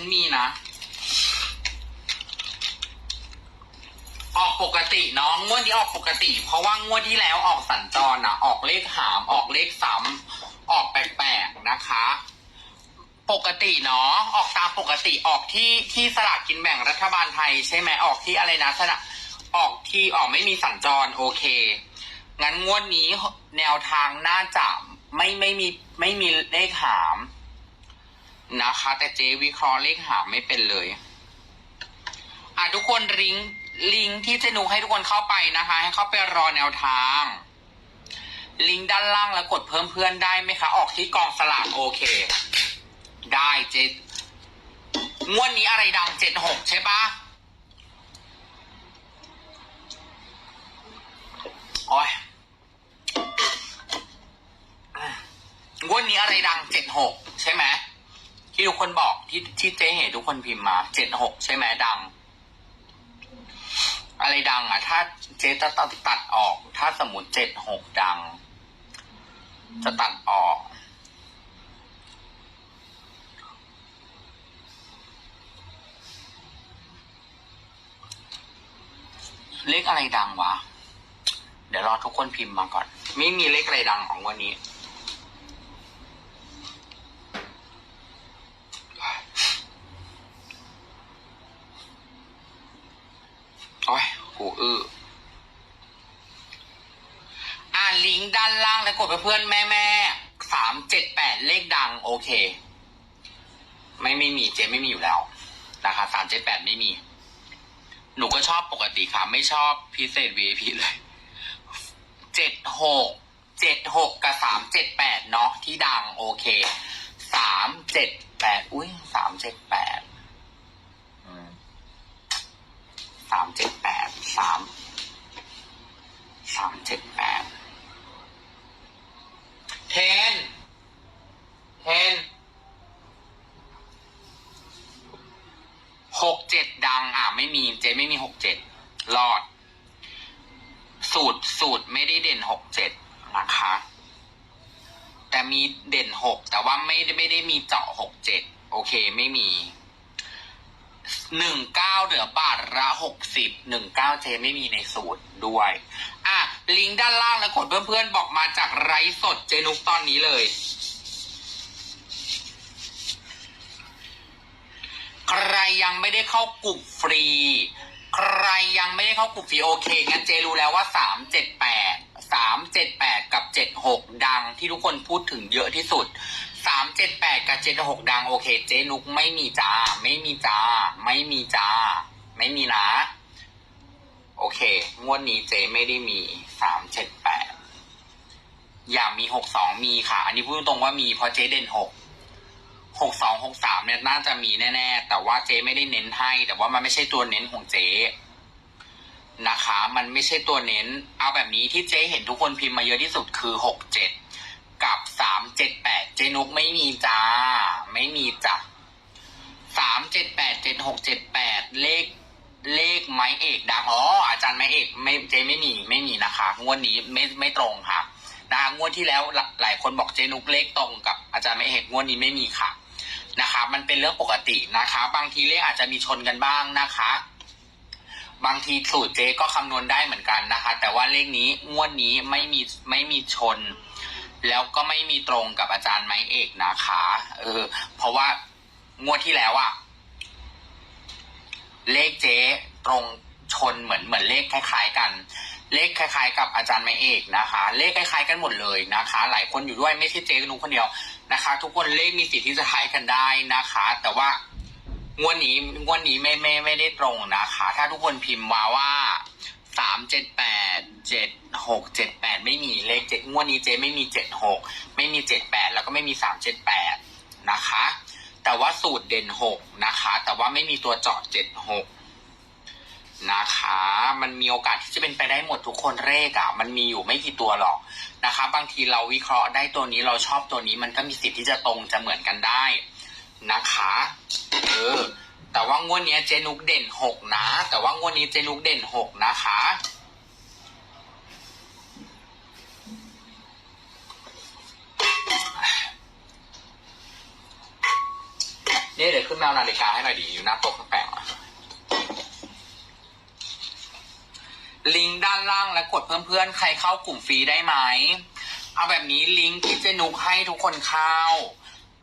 ฉันมีนะ ออกปกติน้องงวดนี้ออกปกติ เพราะว่างวดที่แล้วออกสัญจรนะออกเลขหามออกเลขซ้ำออกแปลกๆนะคะ ปกติเนาะออกตามปกติออกที่ที่สลากกินแบ่งรัฐบาลไทย ใช่ไหมออกที่อะไรนะสลากออกที่ออกไม่มีสัญจรโอเค งั้นงวดนี้แนวทางน่าจะไม่ไม่มีไม่มีเลขหาม นะคะ แต่เจวิเคราะห์เลขหาไม่เป็นเลย อะทุกคนลิงลิงที่เจนุให้ทุกคนเข้าไปนะคะ ให้เข้าไปรอแนวทาง ลิงก์ด้านล่างแล้วกดเพิ่มเพื่อนได้ไหมคะ ออกที่กองสลากโอเค ได้เจงวดนี้อะไรดังเจ็ดหกใช่ปะโอ้ยงวดนี้อะไรดังเจ็ดหกใช่ไหม ที่ทุกคนบอกที่ที่เจ๊เห็นทุกคนพิมพ์มาเจ็ดหกใช่ไหมดัง อะไรดังอะ ถ้าเจ๊จะตัดตัดออก ถ้าสมมติเจ็ดหกดัง จะตัดออก เลขอะไรดังวะ เดี๋ยวรอทุกคนพิมพ์มาก่อน ไม่มีเลขอะไรดังของวันนี้ โอ้ย หูอื้ออ่านลิงก์ด้านล่างแล้วกดไปเพื่อนแม่แม่สามเจ็ดแปดเลขดังโอเค ไม่ไม่มีเจไม่มีอยู่แล้วนะคะสามเจ็ดแปดไม่มี หนูก็ชอบปกติค่ะ ไม่ชอบพิเศษ VIP เลยเจ็ดหกเจ็ดหกกับสามเจ็ดแปดเนาะที่ดังโอเคสามเจ็ดแปดอุ้ยสามเจ็ดแปดสามเจ็ดแปด สามสามเจ็ดแปดเทนเทนหกเจ็ดดังอะไม่มีเจไม่มีหกเจ็ดรอด สูตรสูตรไม่ได้เด่นหกเจ็ดนะคะ แต่มีเด่นหกแต่ว่าไม่ได้ไม่ได้มีเจาะหกเจ็ดโอเคไม่มี หนึ่งเก้าเหลือบาทละหกสิบหนึ่งเก้าเจไม่มีในสูตรด้วย อะ ลิงก์ด้านล่างแล้วกดเพื่อนๆบอกมาจากไลฟ์สดเจนุกตอนนี้เลย ใครยังไม่ได้เข้ากลุ่มฟรี ใครยังไม่ได้เข้ากลุ่มฟรีโอเค งั้นเจรู้แล้วว่าสามเจ็ดแปดสามเจ็ดแปดกับเจ็ดหกดังที่ทุกคนพูดถึงเยอะที่สุด สามเจ็ดแปดกับเจ็ดหกดังโอเค เจนุกไม่มีจ้า ไม่มีจ้า ไม่มีจ้า ไม่มีนะ โอเค งวดนี้เจไม่ได้มีสามเจ็ดแปดอย่ามีหกสองมีค่ะ อันนี้พูดตรงว่ามีเพราะเจเด่นหกหกสองหกสามเนี่ยน่าจะมีแน่ ๆ แต่ว่าเจ๊ไม่ได้เน้นให้ แต่ว่ามันไม่ใช่ตัวเน้นของเจ๊นะคะ มันไม่ใช่ตัวเน้น เอาแบบนี้ที่เจ๊เห็นทุกคนพิมพ์มาเยอะที่สุดคือหกเจ็ด กับสามเจ็ดแปดเจนุกไม่มีจ้า ไม่มีจ้ะสามเจ็ดแปดเจ็ดหกเจ็ดแปดเลขเลขไม้เอกดังอ๋ออาจารย์ไม้เอกไม่เจไม่มีไม่มีนะคะงวดนี้ไม่ไม่ตรงค่ะนะคะงวดที่แล้วหลายคนบอกเจนุกเลขตรงกับอาจารย์ไม้เอกงวดนี้ไม่มีค่ะนะคะ มันเป็นเรื่องปกตินะคะ บางทีเลขอาจจะมีชนกันบ้างนะคะ บางทีสูตรเจก็คำนวณได้เหมือนกันนะคะ แต่ว่าเลขนี้งวดนี้ไม่มีไม่มีชน แล้วก็ไม่มีตรงกับอาจารย์ไม้เอกนะคะ เออ เพราะว่างวดที่แล้วอะเลขเจ๊ตรงชนเหมือนเหมือนเลขคล้าย ๆ กัน เลขคล้าย ๆ กับอาจารย์ไม้เอกนะคะ เลขคล้ายๆกันหมดเลยนะคะ หลายคนอยู่ด้วยไม่ใช่เจ๊นุคนเดียวนะคะ ทุกคนเลขมีสิทธิ์ที่จะคล้ายกันได้นะคะ แต่ว่างวดนี้งวดนี้ไม่ไม่ไม่ได้ตรงนะคะ ถ้าทุกคนพิมพ์มาว่า สามเจ็ดแปดเจ็ดหกเจ็ดแปดไม่มีเลขเจ็ดงวดนี้เจ๊ไม่มีเจ็ดหกไม่มีเจ็ดแปดแล้วก็ไม่มีสามเจ็ดแปดนะคะ แต่ว่าสูตรเด่นหกนะคะ แต่ว่าไม่มีตัวเจาะเจ็ดหกนะคะ มันมีโอกาสที่จะเป็นไปได้หมดทุกคนเลขอะ่ะมันมีอยู่ไม่กี่ตัวหรอกนะคะ บางทีเราวิเคราะห์ได้ตัวนี้เราชอบตัวนี้มันก็มีสิทธิ์ที่จะตรงจะเหมือนกันได้นะคะ เออ แต่ว่างวดนี้เจนุกเด่นหกนะ แต่ว่างวดนี้เจนุกเด่นหกนะคะ นี่เดี๋ยวขึ้นแมวนาฬิกาให้หน่อยดิอยู่หน้าโต๊ะข้าแปลงลิงก์ด้านล่างและกดเพิ่มเพื่อนใครเข้ากลุ่มฟรีได้ไหม เอาแบบนี้ลิงก์ที่เจนุกให้ทุกคนเข้า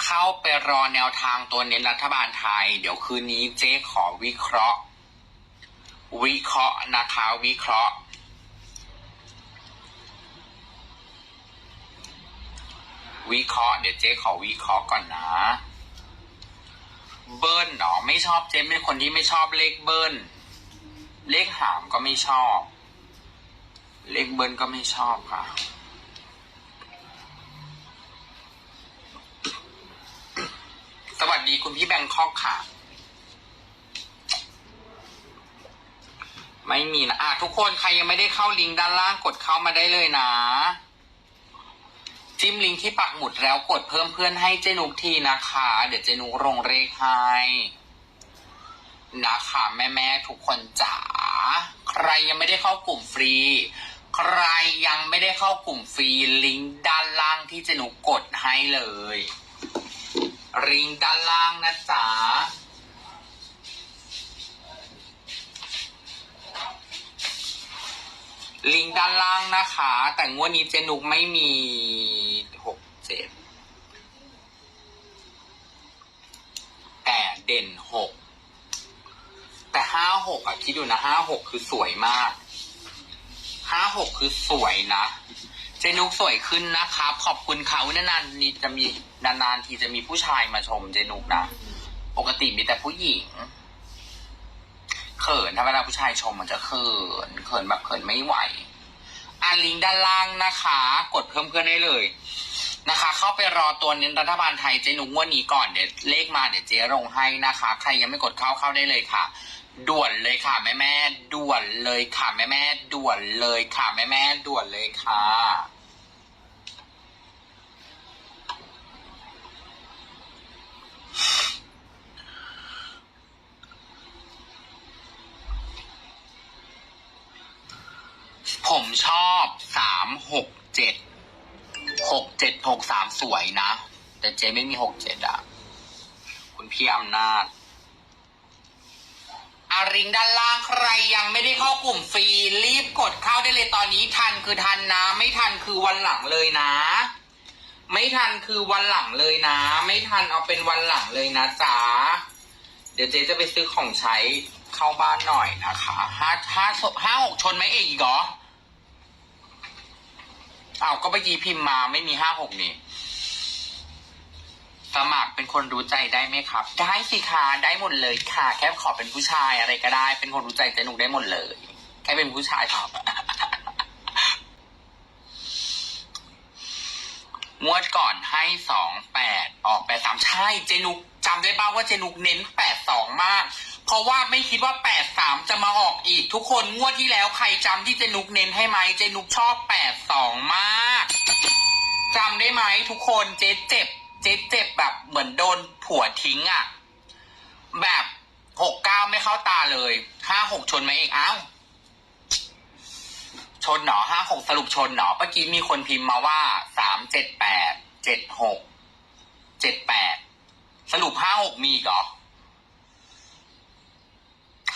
เข้าไปรอแนวทางตัวเน้นรัฐบาลไทย เดี๋ยวคืนนี้เจ๊ขอวิเคราะห์ วิเคราะห์นะคะวิเคราะห์วิเคราะห์เดี๋ยวเจ๊ขอวิเคราะห์ก่อนนะ เบิ้ลเนาะไม่ชอบเจ๊เป็นคนที่ไม่ชอบเลขเบิ้ลเลขหามก็ไม่ชอบ เลขเบิ้ลก็ไม่ชอบค่ะ วัสดีคุณพี่แบงคอกค่ะ ไม่มีนะอะทุกคนใครยังไม่ได้เข้าลิงก์ด้านล่างกดเข้ามาได้เลยนะ จิ้มลิงก์ที่ปักหมุดแล้วกดเพิ่มเพื่อนให้เจนุกทีนะคะ เดี๋ยวเจนุกลงเลขให้นะคะแม่แม่ๆทุกคนจ๋าใครยังไม่ได้เข้ากลุ่มฟรี ใครยังไม่ได้เข้ากลุ่มฟรีลิงก์ด้านล่างที่เจนุกกดให้เลย ลิงด้านล่างนะจ๊ะลิงก์ด้านล่างนะคะ แต่งวดนี้เจนุกไม่มีหกเจ็ดแต่เด่นหกแต่ห้าหกอะคิดดูนะห้าหกคือสวยมากห้าหกคือสวยนะ เจนุกสวยขึ้นนะครับ ขอบคุณเขานานๆนี่จะมีนานๆทีจะมีผู้ชายมาชมเจนุกนะ ปกติมีแต่ผู้หญิง เขินถ้าเวลาผู้ชายชมมันจะเขินเขินแบบเขินไม่ไหวอ่าลิงก์ด้านล่างนะคะ กดเพิ่มเพื่อนได้เลย นะคะ เข้าไปรอตัวเน้นรัฐบาลไทยเจนุกงวันนี้ก่อนเดี๋ยวเลขมาเดี๋ยวเจ๊ลงให้นะคะ ใครยังไม่กดเข้าเข้าได้เลยค่ะ ด่วนเลยค่ะแม่แม่ด่วนเลยค่ะแม่แม่ด่วนเลยค่ะแม่แม่ด่วนเลยค่ะผมชอบสามหกเจ็ด หกเจ็ดหกสามสวยนะ แต่เจ๊ไม่มีหกเจ็ดอะคุณพี่อำนาจอาริงด้านล่างใครยังไม่ได้เข้ากลุ่มฟรี รีบกดเข้าได้เลยตอนนี้ทันคือทันนะ ไม่ทันคือวันหลังเลยนะ ไม่ทันคือวันหลังเลยนะ ไม่ทันเอาเป็นวันหลังเลยนะจ๊ะเดี๋ยวเจ๊จะไปซื้อของใช้เข้าบ้านหน่อยนะคะห้าห้าห้าหกชนไหมเอกอีกเหรอ อ้าวก็เมื่อกี้พิมพ์มาไม่มีห้าหกนี่ สมัครเป็นคนรู้ใจได้ไหมครับ ได้สิคะได้หมดเลยค่ะ แค่ขอเป็นผู้ชายอะไรก็ได้ เป็นคนรู้ใจเจนุกได้หมดเลย แค่เป็นผู้ชายครับงวดก่อนให้สองแปดออกแปดสามใช่เจนุกจำได้ป่าว่าเจนุกเน้นแปดสองมาก เพราะว่าไม่คิดว่าแปดสามจะมา อีกทุกคนงวดที่แล้วใครจำที่เจนุกเน้นให้ไหมเจนุกชอบแปดสองมากจำได้ไหมทุกคนเจ๊เจ็บ เจ๊เจ็บแบบเหมือนโดนผัวทิ้งอะ่ะ แบบหกเก้าไม่เข้าตาเลยห้าหกชนไหมเอกอ้าว ชนหนอห้าหกสรุปชนหนอเมื่อกี้มีคนพิมพ์มาว่าสามเจ็ดแปดเจ็ดหกเจ็ดแปดสรุปห้าหกมีอีกเหรอ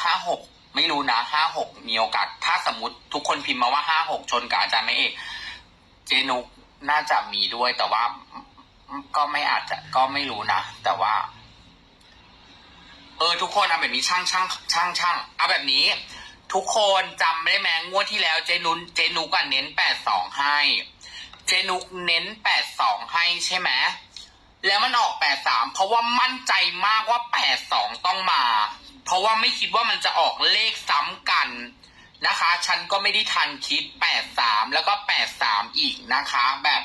ห้าหก ไม่รู้นะห้าหกมีโอกาส ถ้าสมมติทุกคนพิมพ์มาว่าห้าหกชนกับอาจารย์ไม่เอกเจนุกน่าจะมีด้วย แต่ว่าก็ไม่อาจจะก็ไม่รู้นะ แต่ว่า เออ ทุกคนเอาแบบนี้ช่างช่างช่างช่างเอาแบบนี้ ทุกคนจำได้ไหมงวดที่แล้วเจนุนเจนุกอะเน้นแปดสองให้ เจนุกเน้นแปดสองให้ใช่ไหมแล้วมันออกแปดสามเพราะว่ามั่นใจมากว่าแปดสองต้องมา เพราะว่าไม่คิดว่ามันจะออกเลขซ้ำกันนะคะ ฉันก็ไม่ได้ทันคิดแปดสามแล้วก็แปดสามอีกนะคะ แบบ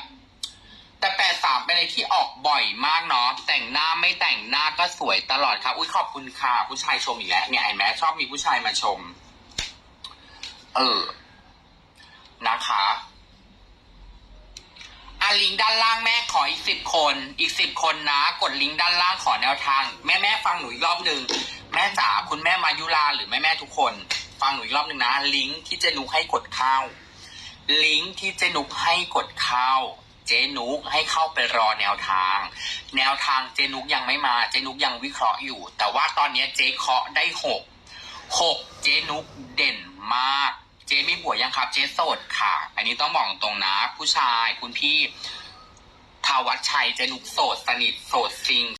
แต่แปดสามเป็นอะไรที่ออกบ่อยมากเนาะแต่งหน้าไม่แต่งหน้าก็สวยตลอดครับ อุ้ยขอบคุณค่ะ ผู้ชายชมอีกแล้วเนี่ยเห็นไหมชอบมีผู้ชายมาชม เออ นะคะอะลิงก์ด้านล่างแม่ขออีกสิบคน อีกสิบคนนะ กดลิงก์ด้านล่างขอแนวทาง แม่แม่ฟังหนูอีกรอบหนึ่ง แม่จ๋าคุณแม่มายุราหรือแม่แม่ทุกคน ฟังหนูอีกรอบหนึ่งนะ ลิงก์ที่เจนุกให้กดเข้า ลิงก์ที่เจนุกให้กดเข้า เจนุกให้เข้าไปรอแนวทาง แนวทางเจนุกยังไม่มา เจนุกยังวิเคราะห์อยู่ แต่ว่าตอนนี้เจเคาะได้หกหกเจนุกเด่นมากเจมีผัวยังครับ เจโสดค่ะ อันนี้ต้องบอกตรงนะ ผู้ชายคุณพี่ ทาวัชชัยเจนุกโสดสนิทโสดจริง